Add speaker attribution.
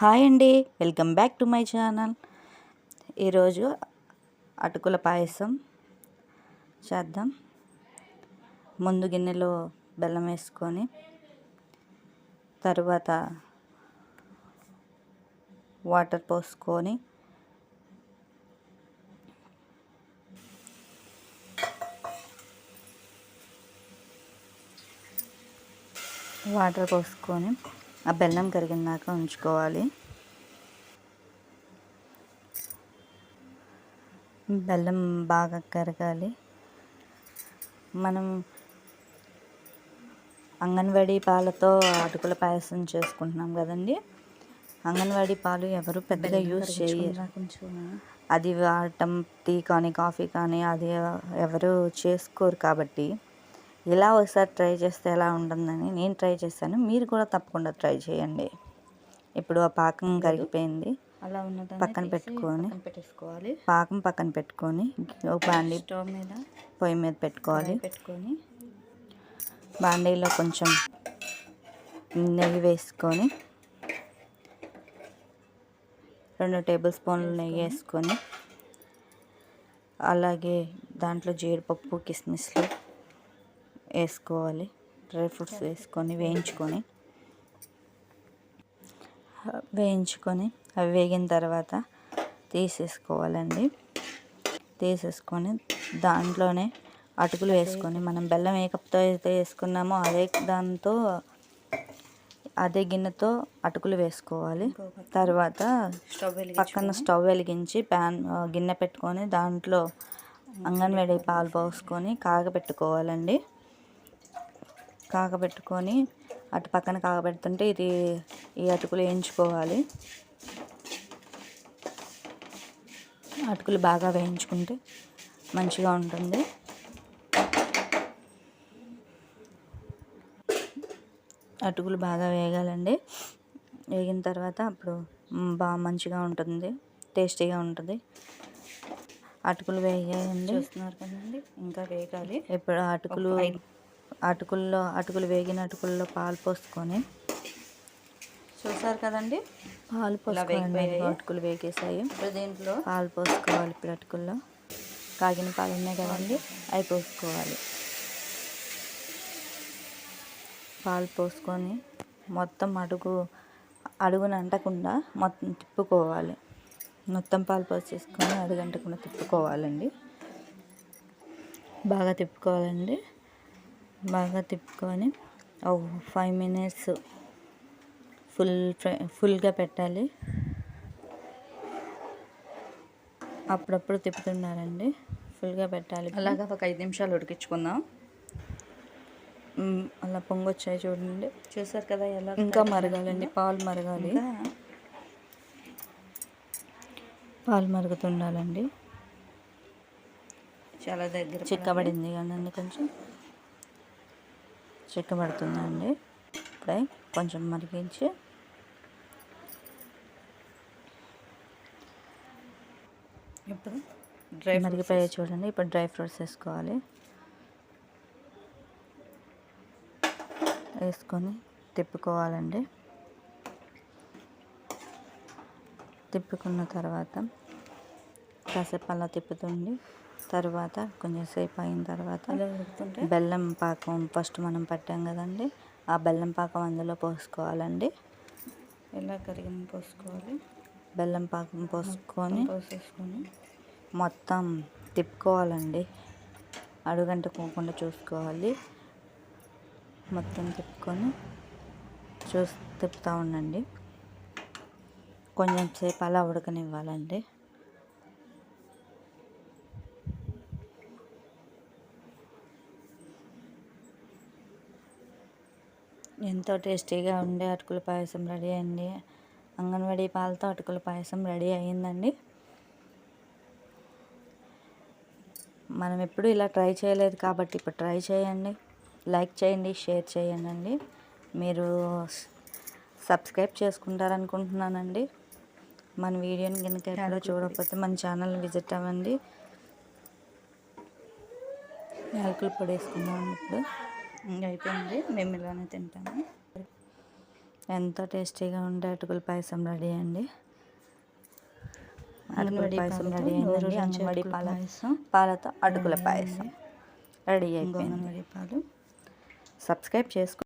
Speaker 1: Hi అండి welcome back to my channel. ఈరోజు అటుకుల పాయసం చేద్దాం. ముందు గిన్నెలో బెల్లం వేసుకొని తరువాత వాటర్ పోసుకొని వాటర్ పోసుకొని ఆ బెల్లం కరిగినాక ఉంచుకోవాలి. బెల్లం బాగా కరగాలి. మనం అంగన్వాడీ పాలతో అటుకుల పాయసం చేసుకుంటున్నాం కదండి. అంగన్వాడీ పాలు ఎవరు పెద్దగా యూజ్ చేయరు. అది వాడటం టీ కానీ కాఫీ కానీ అది ఎవరు చేసుకోరు కాబట్టి ఇలా ఒకసారి ట్రై చేస్తే ఎలా ఉంటుందని నేను ట్రై చేశాను. మీరు కూడా తప్పకుండా ట్రై చేయండి. ఇప్పుడు ఆ పాకం కరిగిపోయింది.
Speaker 2: అలా ఉన్నదాన్ని
Speaker 1: పక్కన పెట్టుకొని
Speaker 2: పెట్టేసుకోవాలి.
Speaker 1: పాకం పక్కన పెట్టుకొని ఒక బాండీ
Speaker 2: స్టవ్ మీద
Speaker 1: పొయ్యి మీద పెట్టుకోవాలి.
Speaker 2: పెట్టుకొని
Speaker 1: బాండీలో కొంచెం నెయ్యి వేసుకొని రెండు టేబుల్ స్పూన్లు నెయ్యి వేసుకొని అలాగే దాంట్లో జీడిపప్పు కిస్మిస్లు వేసుకోవాలి. డ్రై ఫ్రూట్స్ వేసుకొని వేయించుకొని. వేయించుకొని అవి వేగిన తర్వాత తీసేసుకోవాలండి. తీసేసుకొని దాంట్లోనే అటుకులు వేసుకొని మనం బెల్లం ఏ కప్తో అయితే వేసుకున్నామో అదే దాంతో అదే గిన్నెతో అటుకులు వేసుకోవాలి. తర్వాత
Speaker 2: స్టవ్
Speaker 1: పక్కన స్టవ్ వెలిగించి ప్యాన్ గిన్నె పెట్టుకొని దాంట్లో అంగన్వాడీ పాలు పోసుకొని కాగబెట్టుకోవాలండి కాగబెట్టుకొని అటు పక్కన కాగబెడుతుంటే ఇది ఈ అటుకులు వేయించుకోవాలి. అటుకులు బాగా వేయించుకుంటే మంచిగా ఉంటుంది. అటుకులు బాగా వేగాలండి. వేగిన తర్వాత అప్పుడు బాగా మంచిగా ఉంటుంది టేస్టీగా ఉంటుంది. అటుకులు వేయండి
Speaker 2: చూస్తున్నారు కదండి ఇంకా వేగాలి.
Speaker 1: ఇప్పుడు అటుకులు అటుకుల్లో అటుకులు వేగిన అటుకుల్లో పాలు పోసుకొని.
Speaker 2: చూసారు కదండి?
Speaker 1: పాలు పోసుకోవాలి. అటుకులు వేగేసాయి
Speaker 2: ఇప్పుడు దీంట్లో
Speaker 1: పాలు పోసుకోవాలి ఇప్పుడు అటుకుల్లో. కాగిన పాలు ఉన్నాయి కదండి? అవి పోసుకోవాలి. పాలు పోసుకొని మొత్తం అడుగు అడుగున అంటకుండా మొత్తం తిప్పుకోవాలి. మొత్తం పాలు పోసేసుకొని అడుగంటకుండా తిప్పుకోవాలండి. బాగా తిప్పుకోవాలండి. బాగా తిప్పుకొని ఓ ఫైవ్ మినిట్స్ ఫుల్ ఫ్రై- ఫుల్గా పెట్టాలి. అప్పుడప్పుడు తిప్పుతుండాలండి ఫుల్గా పెట్టాలి
Speaker 2: అలాగా ఒక ఐదు నిమిషాలు ఉడికించుకుందాం.
Speaker 1: అలా పొంగొచ్చాయి చూడండి.
Speaker 2: చూసారు కదా ఎలా
Speaker 1: ఇంకా మరగాలండి పాలు మరగాలి. పాలు మరుగుతుండాలండి.
Speaker 2: చాలా దగ్గర
Speaker 1: చిక్కబడింది కదండి కొంచెం. చిక్కబడుతుందండి ఇప్పుడే కొంచెం మరిగించి
Speaker 2: ఇప్పుడు డ్రై
Speaker 1: మరిగిపోయాయి చూడండి. ఇప్పుడు డ్రై ఫ్రూట్స్ వేసుకోవాలి. వేసుకొని తిప్పుకోవాలండి. తిప్పుకున్న తర్వాత కాసేపు అలా తిప్పుతుంది. తర్వాత కొంచెం సేపు అయిన తర్వాత బెల్లం పాకం ఫస్ట్ మనం పట్టాం కదండి. ఆ బెల్లం పాకం అందులో పోసుకోవాలండి.
Speaker 2: ఎలా కరిగిన పోసుకోవాలి?
Speaker 1: బెల్లం పాకం పోసుకొని
Speaker 2: పోసేసుకొని?
Speaker 1: మొత్తం తిప్పుకోవాలండి. అడుగంటుకోకుండా చూసుకోవాలి. మొత్తం తిప్పుకొని చూసి తిప్పుతూ ఉండండి. కొంచెం సేపు అలా ఉడకనివ్వాలండి. ఎంతో టేస్టీగా ఉండే అటుకుల పాయసం రెడీ అయింది. అంగన్వాడీ పాలతో అటుకుల పాయసం రెడీ అయిందండి మనం ఎప్పుడు ఇలా ట్రై చేయలేదు కాబట్టి ఇప్పుడు ట్రై చేయండి. లైక్ చేయండి షేర్ చేయండి అండి మీరు సబ్స్క్రైబ్ చేసుకుంటారనుకుంటున్నానండి. మన వీడియోని కనుక ఎక్కడో చూడకపోతే మన ఛానల్ విజిట్ అవ్వండి. యాలకులు పొడి వేసుకుందాం ఇప్పుడు.
Speaker 2: ఇంకా అయిపోయింది మేము ఇలానే తింటాము.
Speaker 1: ఎంతో టేస్టీగా ఉండే అటుకుల పాయసం రెడీ అండి. అటుకుల పాయసం రెడీ అయిందండి.
Speaker 2: రుచి
Speaker 1: అంగన్వాడీ పాల
Speaker 2: పాయసం.
Speaker 1: పాలతో అటుకుల పాయసం రెడీ అయిపోయింది.
Speaker 2: పాలు.
Speaker 1: సబ్స్క్రైబ్ చేసుకో